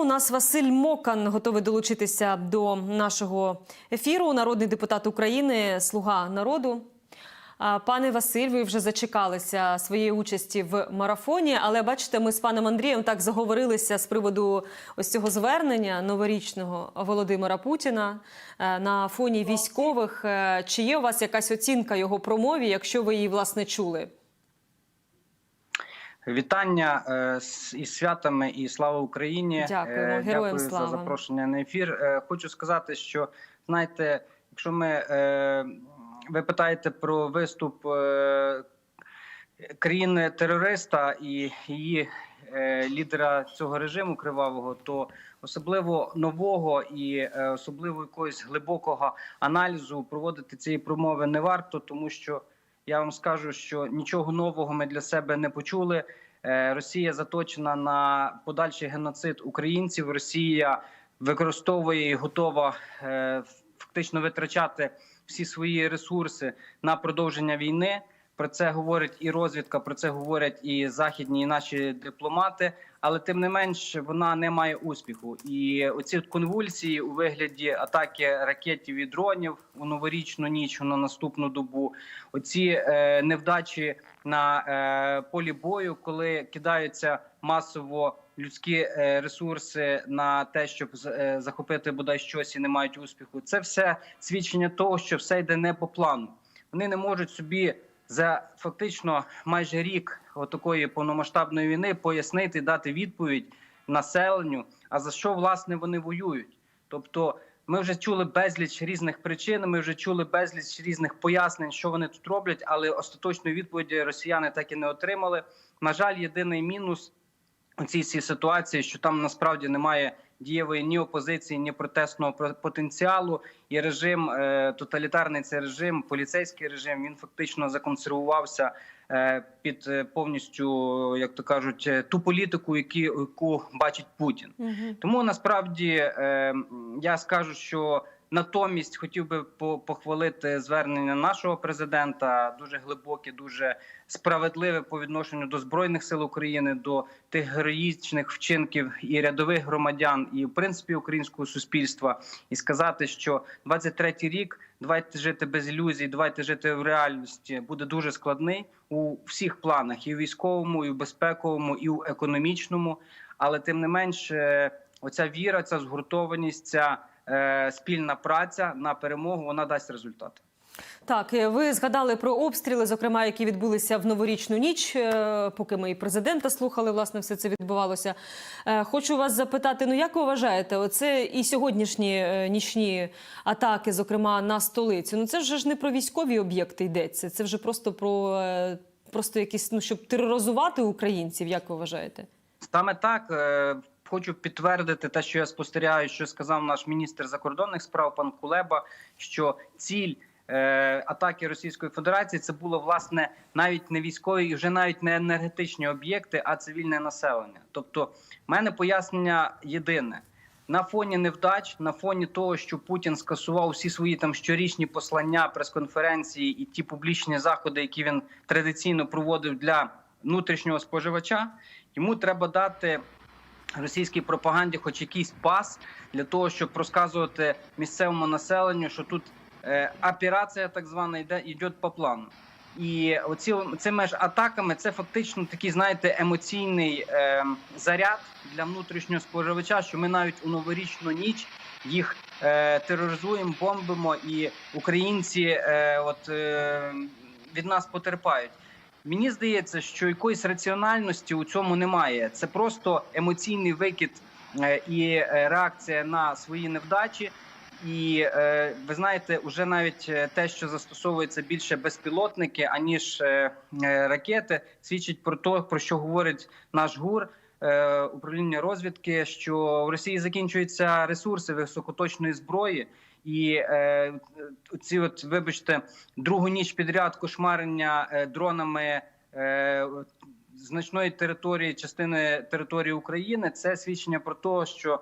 у нас Василь Мокан готовий долучитися до нашого ефіру. Народний депутат України, слуга народу. Пане Василь, ви вже зачекалися своєї участі в марафоні, але бачите, ми з паном Андрієм так заговорилися з приводу ось цього звернення новорічного Володимира Путіна е, на фоні військових. Е, Чи є у вас якась оцінка його промові, якщо ви її власне чули? Вітання е, із святами і слава Україні. Дякуємо. Е, Героям Дякую слава. за запрошення на ефір. Е, Хочу сказати, що знаєте, якщо ми е, ви питаєте про виступ е, країни терориста і її е, лідера цього режиму кривавого, то особливо нового і е, особливо якогось глибокого аналізу проводити цієї промови не варто, тому що я вам скажу, що нічого нового ми для себе не почули. Е, Росія заточена на подальший геноцид українців. Росія використовує і готова е, фактично витрачати всі свої ресурси на продовження війни. Про це говорить і розвідка, про це говорять і західні, і наші дипломати. Але тим не менш вона не має успіху. І оці конвульсії у вигляді атаки ракетів і дронів у новорічну ніч на наступну добу. Оці е, невдачі на е, полі бою, коли кидаються масово людські е, ресурси на те, щоб е, захопити бодай щось і не мають успіху. Це все свідчення того, що все йде не по плану. Вони не можуть собі за фактично майже рік такої повномасштабної війни пояснити, дати відповідь населенню. А за що власне вони воюють? Тобто, ми вже чули безліч різних причин. Ми вже чули безліч різних пояснень, що вони тут роблять, але остаточної відповіді росіяни так і не отримали. На жаль, єдиний мінус у цій ситуації, що там насправді немає дієвої ні опозиції, ні протестного про- потенціалу. І режим е, тоталітарний цей режим, поліцейський режим, він фактично законсервувався е, під е, повністю, як то кажуть, ту політику, які, яку бачить Путін. Тому насправді я скажу, що натомість хотів би по- похвалити звернення нашого президента, дуже глибоке, дуже справедливе по відношенню до збройних сил України, до тих героїчних вчинків і рядових громадян, і в принципі українського суспільства, і сказати, що 23-й рік давайте жити без ілюзій, давайте жити в реальності буде дуже складний у всіх планах, і в військовому, і в безпековому, і в економічному. Але тим не менш, е, оця віра, ця згуртованість, ця спільна праця на перемогу вона дасть результат. Так, е, ви згадали про обстріли, зокрема, які відбулися в новорічну ніч, е, поки ми і президента слухали, власне, все це відбувалося. Е, Хочу вас запитати: ну як ви вважаєте, оце і сьогоднішні е, нічні атаки, зокрема на столицю? Ну це вже ж не про військові об'єкти йдеться, це вже просто про е, просто якісь, ну щоб тероризувати українців. Як ви вважаєте? Саме так е, хочу підтвердити те, що я спостерігаю, що сказав наш міністр закордонних справ пан Кулеба, що ціль. е, Атаки Російської Федерації це було власне навіть не військові, і вже навіть не енергетичні об'єкти, а цивільне населення. Тобто, в мене пояснення єдине: на фоні невдач, на фоні того, що Путін скасував всі свої там щорічні послання, прес-конференції і ті публічні заходи, які він традиційно проводив для внутрішнього споживача, йому треба дати російській пропаганді, хоч якийсь пас для того, щоб розказувати місцевому населенню, що тут е, операція так звана йде йде по плану. І оці цими ж атаками це фактично такий, знаєте, емоційний е, заряд для внутрішнього споживача, що ми навіть у новорічну ніч їх е, тероризуємо, бомбимо, і українці е, от, е, від нас потерпають. Мені здається, що якоїсь раціональності у цьому немає. Це просто емоційний викид е, і е, реакція на свої невдачі. І е, ви знаєте, уже навіть те, що застосовується більше безпілотники аніж ракети, свідчить про те, про що говорить наш гур. Управління розвідки, що в Росії закінчуються ресурси високоточної зброї, і е, ці, от, вибачте, другу ніч підряд кошмарення е, дронами е, значної території, частини території України, це свідчення про те, що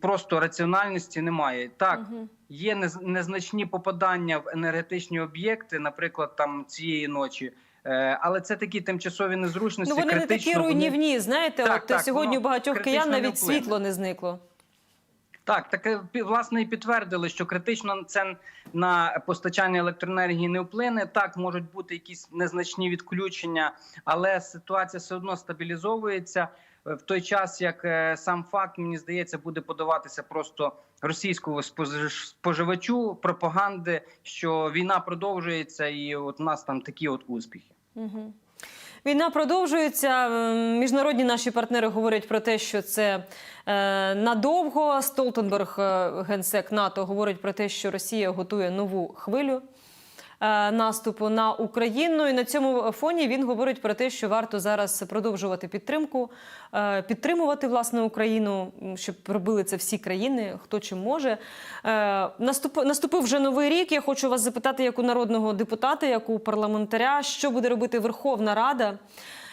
просто раціональності немає. Так, Мгм. є нез- незначні попадання в енергетичні об'єкти, наприклад, там цієї ночі. Е, Але це такі тимчасові незручності. Ну вони не такі критично вони- руйнівні. Знаєте, Так, от так, сьогодні у багатьох киян навіть світло не зникло. Так, таке власне і підтвердили, що критично це на постачання електроенергії не вплине. Так можуть бути якісь незначні відключення, але ситуація все одно стабілізовується Е, в той час, як е, сам факт мені здається буде подаватися просто російському спожи- споживачу пропаганди, що війна продовжується, і от у нас там такі от успіхи. Угу. Війна продовжується. Міжнародні наші партнери говорять про те, що це е, надовго. Столтенберг, е, генсек НАТО, говорить про те, що Росія готує нову хвилю. Е, Наступу на Україну, і на цьому фоні він говорить про те, що варто зараз продовжувати підтримку, е, підтримувати власне Україну, щоб робили це всі країни, хто чим може. Е, Наступ, наступив вже новий рік. Я хочу вас запитати, як у народного депутата, як у парламентаря, що буде робити Верховна Рада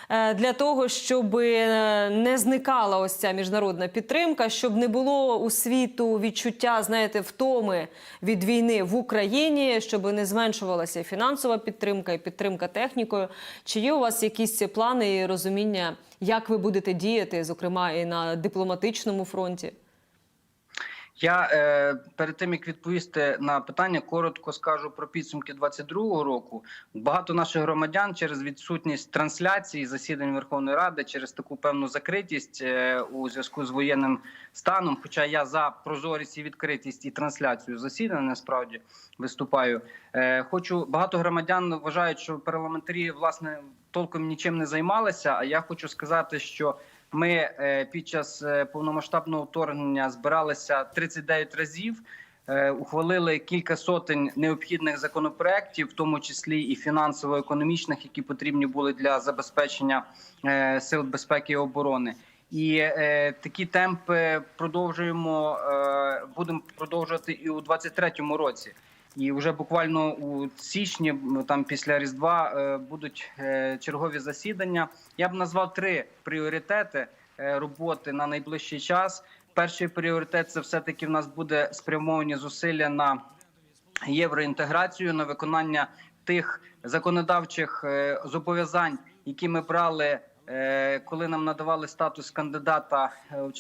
для того, щоб е, не зникала ось ця міжнародна підтримка, щоб не було у світу відчуття, знаєте, втоми від війни в Україні, щоб не зменшувалася і фінансова підтримка і підтримка технікою. Чи є у вас якісь плани і розуміння, як ви будете діяти, зокрема і на дипломатичному фронті? Я е, перед тим як відповісти на питання, коротко скажу про підсумки 22-го року. Багато наших громадян через відсутність трансляції засідань Верховної Ради, через таку певну закритість е, у зв'язку з воєнним станом. Хоча я за прозорість і відкритість і трансляцію засідань насправді виступаю. Е, хочу багато громадян вважають, що парламентарі власне толком нічим не займалися. А я хочу сказати, що ми е, під час е, повномасштабного вторгнення збиралися 39 разів. е, Ухвалили кілька сотень необхідних законопроєктів, в тому числі і фінансово-економічних, які потрібні були для забезпечення сил безпеки і оборони. І е, такі темпи продовжуємо, е, будемо продовжувати і у 23-му році. І вже буквально у січні, там після Різдва, е, будуть е, чергові засідання. Я б назвав три пріоритети е, роботи на найближчий час. Перший пріоритет це все таки в нас буде спрямовані зусилля на євроінтеграцію, на виконання тих законодавчих зобов'язань, які ми брали, коли нам надавали статус кандидата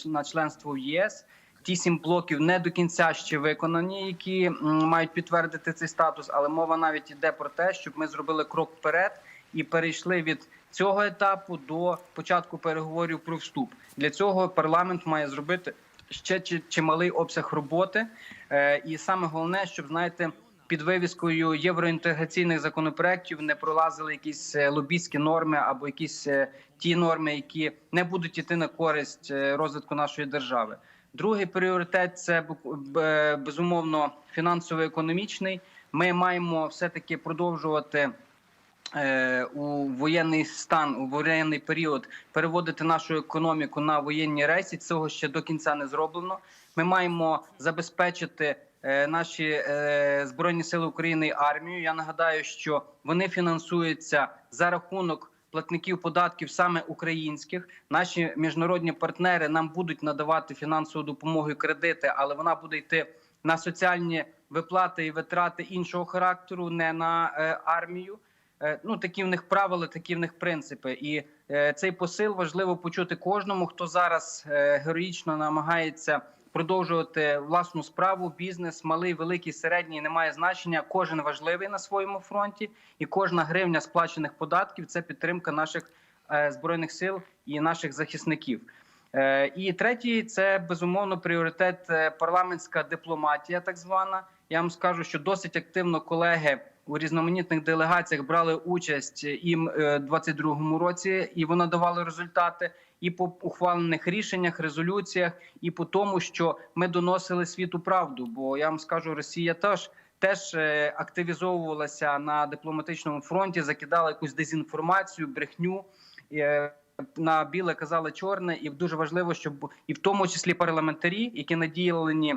на членство в ЄС. Ті сім блоків не до кінця ще виконані, які мають підтвердити цей статус. Але мова навіть йде про те, щоб ми зробили крок вперед і перейшли від цього етапу до початку переговорів про вступ. Для цього парламент має зробити ще чималий обсяг роботи. Е, І саме головне, щоб знаєте. Під вивіскою євроінтеграційних законопроєктів не пролазили якісь е, лобійські норми або якісь е, ті норми, які не будуть йти на користь розвитку нашої держави. Другий пріоритет це безумовно фінансово-економічний. Ми маємо все таки продовжувати е, у воєнний стан, у воєнний період переводити нашу економіку на воєнні рейси. Цього ще до кінця не зроблено. Ми маємо забезпечити е, наші е, збройні сили України і армію. Я нагадаю, що вони фінансуються за рахунок. Платників податків саме українських наші міжнародні партнери нам будуть надавати фінансову допомогу і кредити, але вона буде йти на соціальні виплати і витрати іншого характеру, не на е, армію. Е, Ну такі в них правила, такі в них принципи, і е, цей посил важливо почути кожному, хто зараз героїчно намагається продовжувати власну справу, бізнес, малий, великий, середній не має значення. Кожен важливий на своєму фронті, і кожна гривня сплачених податків це підтримка наших е, збройних сил і наших захисників. Е, І третій це безумовно пріоритет е, парламентська дипломатія, так звана. Я вам скажу, що досить активно колеги у різноманітних делегаціях брали участь і в 22-му році, і воно давало результати. І по ухвалених рішеннях, резолюціях, і по тому, що ми доносили світу правду. Бо я вам скажу, Росія теж теж е, активізовувалася на дипломатичному фронті, закидала якусь дезінформацію, брехню. Е, на біле казали чорне, і дуже важливо, щоб і в тому числі парламентарі, які наділені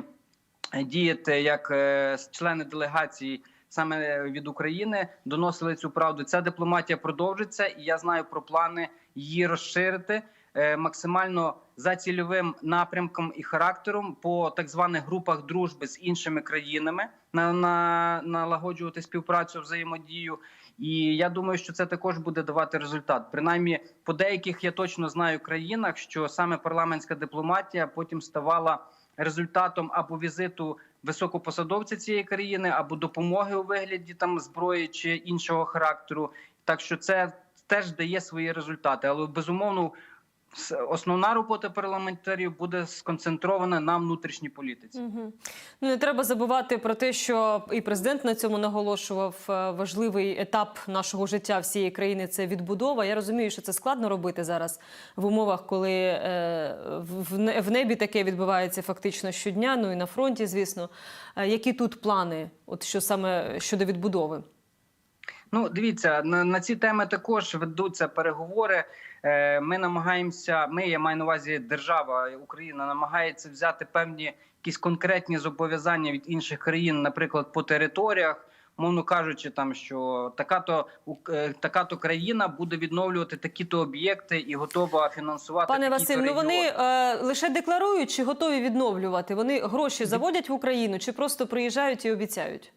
діяти як е, члени делегації саме від України, доносили цю правду. Ця дипломатія продовжиться, і я знаю про плани її розширити. Е, максимально за цільовим напрямком і характером по так званих групах дружби з іншими країнами на, на налагоджувати співпрацю, взаємодію. І я думаю, що це також буде давати результат. Принаймні, по деяких я точно знаю країнах, що саме парламентська дипломатія потім ставала результатом або візиту високопосадовця цієї країни, або допомоги у вигляді там зброї чи іншого характеру. Так що це теж дає свої результати, але безумовно. Основна робота парламентарів буде сконцентрована на внутрішній політиці. Угу. Ну не треба забувати про те, що і президент на цьому наголошував. е, Важливий етап нашого життя всієї країни це відбудова. Я розумію, що це складно робити зараз в умовах, коли е, в небі таке відбувається фактично щодня. Ну і на фронті, звісно. Е, Які тут плани, от що саме щодо відбудови? Ну, дивіться, на, на ці теми також ведуться переговори. Е, ми намагаємося. Ми я маю на увазі держава Україна намагається взяти певні якісь конкретні зобов'язання від інших країн, наприклад, по територіях. Мовно кажучи, там що така-то ук- е, така-то країна буде відновлювати такі-то об'єкти і готова фінансувати Пане Василь, ну вони е, лише декларують чи готові відновлювати? Вони гроші заводять в Україну чи просто приїжджають і обіцяють?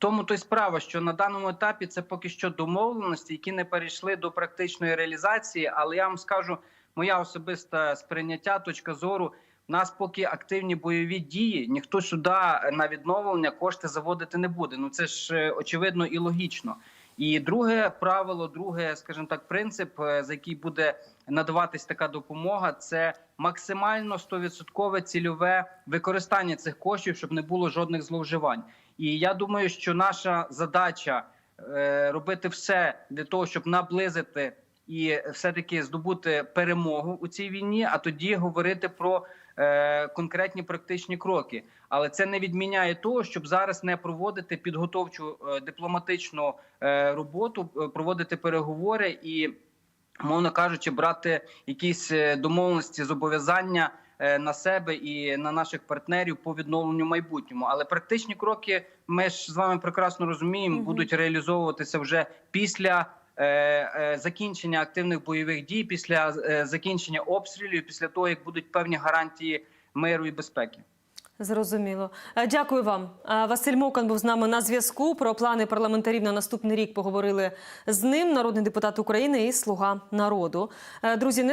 Тому то й справа, що на даному етапі це поки що домовленості, які не перейшли до практичної реалізації. Але я вам скажу, моя особиста сприйняття, точка зору. У нас поки активні бойові дії, ніхто сюди на відновлення кошти заводити не буде. Ну це ж е, очевидно і логічно. І друге правило, друге, скажімо так, принцип, е, за який буде надаватись така допомога, це максимально 100% цільове використання цих коштів, щоб не було жодних зловживань. І я думаю, що наша задача е, робити все для того, щоб наблизити і все-таки здобути перемогу у цій війні, а тоді говорити про е, конкретні практичні кроки. Але це не відміняє того, щоб зараз не проводити підготовчу е, дипломатичну роботу, проводити переговори і, мовно кажучи, брати якісь домовленості, зобов'язання на себе і на наших партнерів по відновленню майбутньому. Але практичні кроки ми ж з вами прекрасно розуміємо, Мгм. будуть реалізовуватися вже після. е, е, Закінчення активних бойових дій після е, закінчення обстрілів, після того як будуть певні гарантії миру і безпеки. Зрозуміло. Е, Дякую вам. Е, Василь Мокан був з нами на зв'язку. Про плани парламентарів на наступний рік поговорили з ним. Народний депутат України і слуга народу. Е, Друзі, не